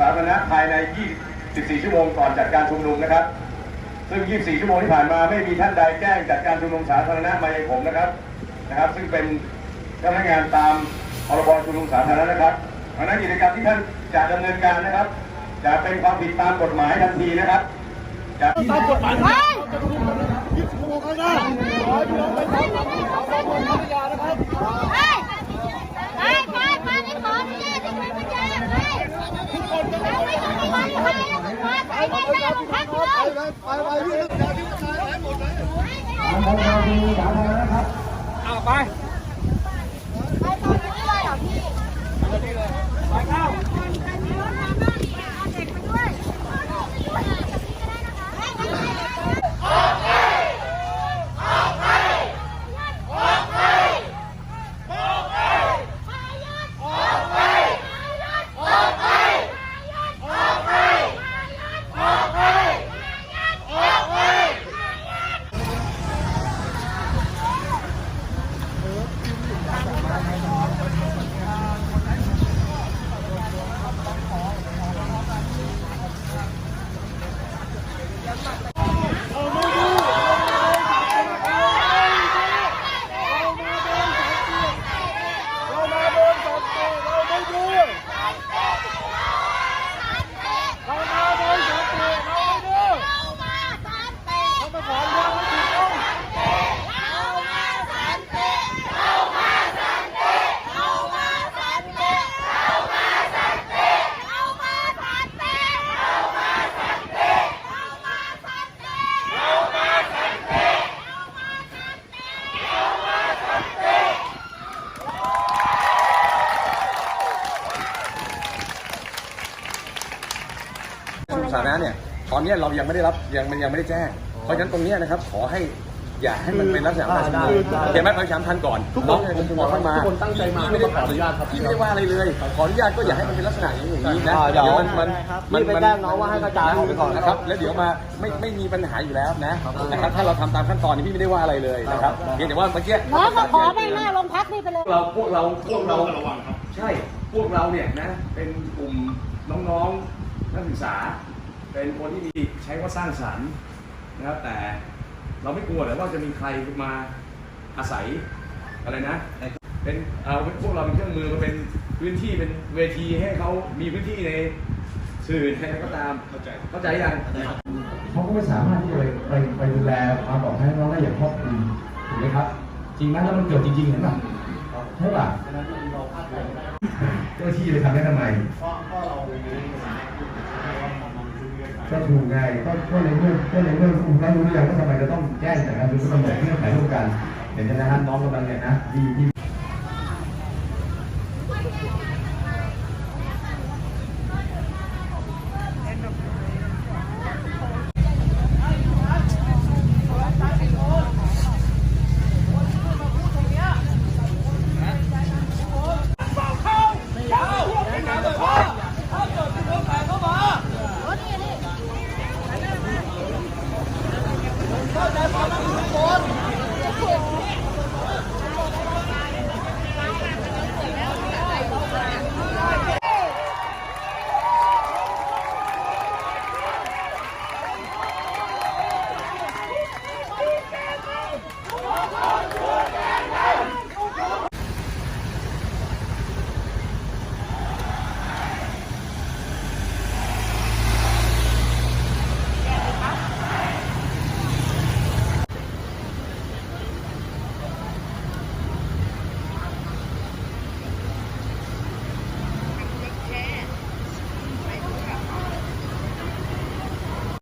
สาธารณะภายใน 24 ชั่วโมงก่อนจัดการชุมนุมนะครับ ซึ่ง 24 ชั่วโมงที่ผ่านมาไม่มีท่านใดแจ้งจัดการชุมนุมสาธารณะมายังผมนะครับนะครับ ซึ่งเป็นเจ้าพนักงานตามพรบชุมนุมสาธารณะนะครับเพราะฉะนั้นกิจกรรมที่ท่านจะดำเนินการนะครับ จะเป็นความผิดตามกฎหมายทันทีนะครับจะตามกฎหมาย ไปไปตอนนี้เลยเหรอพี่ ไปเข้า เด็กไปด้วย เรามาโดนสันติเราไม่ดูเรามาโดนสันติเราไม่ดูเรามาขออนุญาตไม่ถูกต้อง ชุมนุม สาธารณะเนี่ยตอนเนี้ยเรายังไม่ได้รับยังมันยังไม่ได้แจ้ง เพราะฉะนั้นตรงเนี้ยนะครับขอให้อย่าให้มันเป็นลักษณะการชุมนุมเห็นไหมประชามทันก่อนทุกคนทุกคนเข้ามาทุกคนตั้งใจมาไม่ได้ขออนุญาตครับพี่ไม่ได้ว่าอะไรเลย ขออนุญาตก็อย่าให้มันเป็นลักษณะอย่างนี้นะเดี๋ยวมันมันมันไปแจ้งน้องว่าให้กระจายออกไปก่อนนะครับ แล้วเดี๋ยวมาไม่ไม่มีปัญหาอยู่แล้วนะนะครับถ้าเราทำตามขั้นตอนนี้พี่ไม่ได้ว่าอะไรเลยนะครับเพียงแต่ว่าเมื่อกี้น้องก็ขอไปหน้าโรงพักนี่ไปเลยเราพวกเราพวกเราใช่พวกเราเนี่ยนะเป็นกลุ่มน้องๆนักศึกษา เป็นคนที่มีใช้ว่าสร้างสรรค์นะครับแต่เราไม่กลัวเลยว่าจะมีใครมาอาศัยอะไรนะ เป็นเอาพวกเราเป็นเครื่องมือมาเป็นพื้นที่เป็นเวทีให้เขามีพื้นที่ในสื่อในอะไรก็ตามเข้าใจเข้าใจยังเขาก็ไม่สามารถที่จะไปไปไปดูแลความปลอดภัยให้น้องได้อย่างครอบคลุมถูกไหมครับ จริงไหมแล้วมันเกิดจริงๆเห็นป่ะใช่ป่ะเจ้าหน้าที่ไปทำได้ทำไม ก็ถูกไงก็ก็ในเมื่อก็ในเมื่อคุณได้รู้หรือยังว่าทำไมจะต้องแจ้งแต่การดูกำหนดเงื่อนไขร่วมกัน เห็นไหมนะฮะน้องกำลังเนี่ยนะดีที่